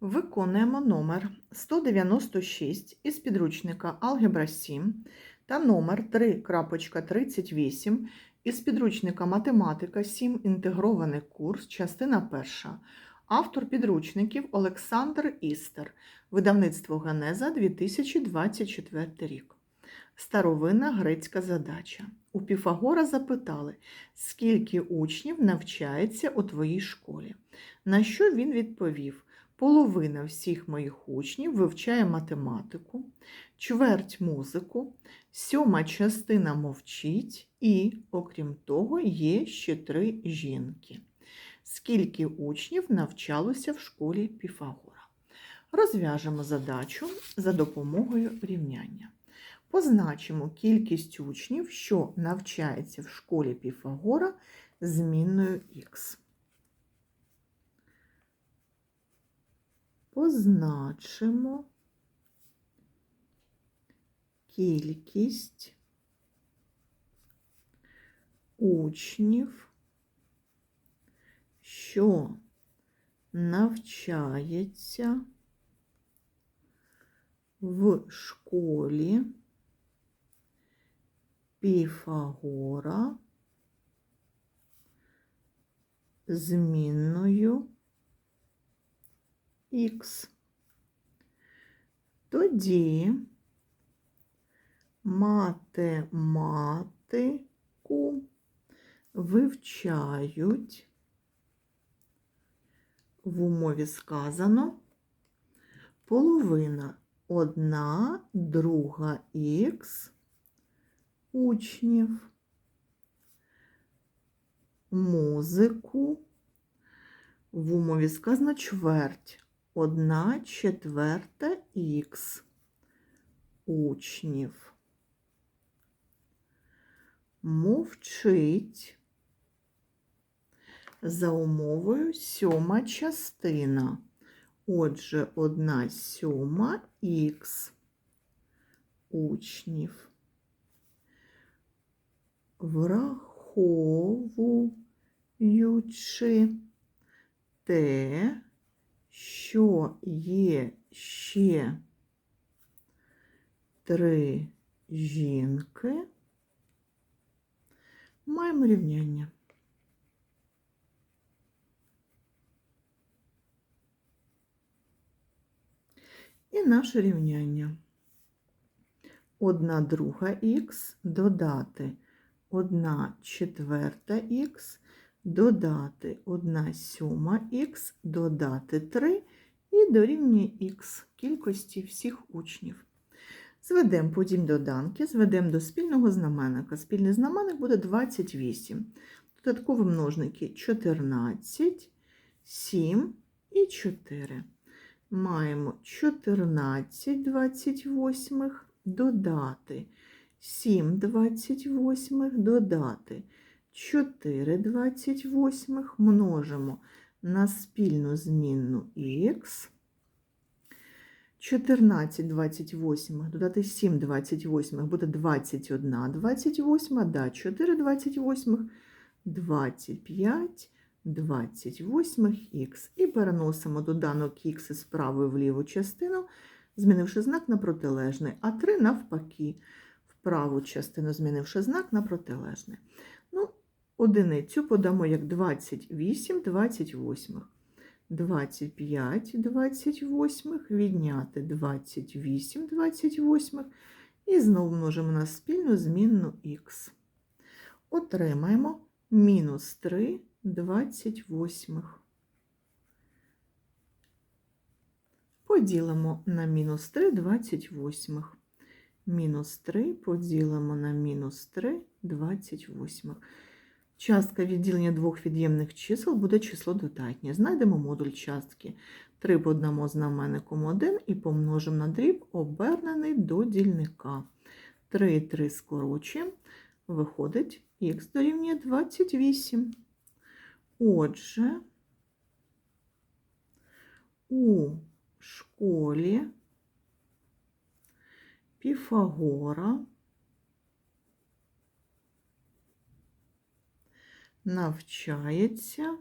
Виконуємо номер 196 із підручника Алгебра 7 та номер 3.38 із підручника Математика 7. Інтегрований курс, частина 1. Автор підручників Олександр Істер. Видавництво Генеза 2024 рік. Старовинна грецька задача. У Піфагора запитали, скільки учнів навчається у твоїй школі. На що він відповів? Половина всіх моїх учнів вивчає математику, чверть музику, сьома частина мовчить і, окрім того, є ще три жінки. Скільки учнів навчалося в школі Піфагора? Розв'яжемо задачу за допомогою рівняння. Позначимо кількість учнів, що навчається в школі Піфагора змінною х. Позначимо кількість учнів, що навчається в школі Піфагора змінною х. Тоді математику вивчають в умові сказано половина одна друга х учнів, музику в умові сказано чверть. Одна четверта х учнів. Мовчить за умовою сьома частина. Отже, одна сьома х учнів. Враховуючи те, що є ще три жінки, маємо рівняння. І наше рівняння. Одна друга х додати одна четверта х додати 1 сьома х, додати 3 і дорівнює х кількості всіх учнів. Зведемо подім доданки, зведемо до спільного знаменника. Спільний знаменник буде 28. Додаткові множники 14, 7 і 4. Маємо 14 28 додати 7 28 додати 4 28 множимо на спільну змінну х. 14 28 додати 7 28 буде 21 28, да, 4 28, 25 28 х. І переносимо доданок х з правої в ліву частину, змінивши знак на протилежний, а 3 навпаки, в праву частину змінивши знак на протилежний. Ну, Одиницю подамо як 28 28. 25 28, відняти 28 28 і знову множимо на спільну змінну х. Отримаємо мінус 3 28. Поділимо на мінус 3 28. Мінус 3 поділимо на мінус 3 28. Частка відділення двох від'ємних чисел буде число додатнє. Знайдемо модуль частки. 3 подамо знаменником 1 і помножимо на дріб, обернений до дільника. 3 і 3 скорочуємо, виходить х дорівнює 28. Отже, у школі Піфагора навчається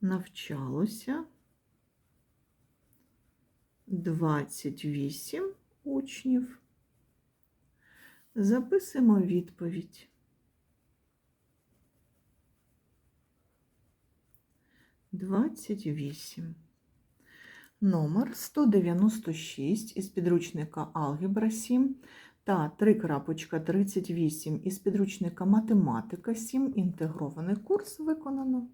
навчалося 28 учнів. Записуємо відповідь. Двадцять вісім. Номер 196 із підручника Алгебра 7 та 3.38 із підручника Математика 7. Інтегрований курс виконано.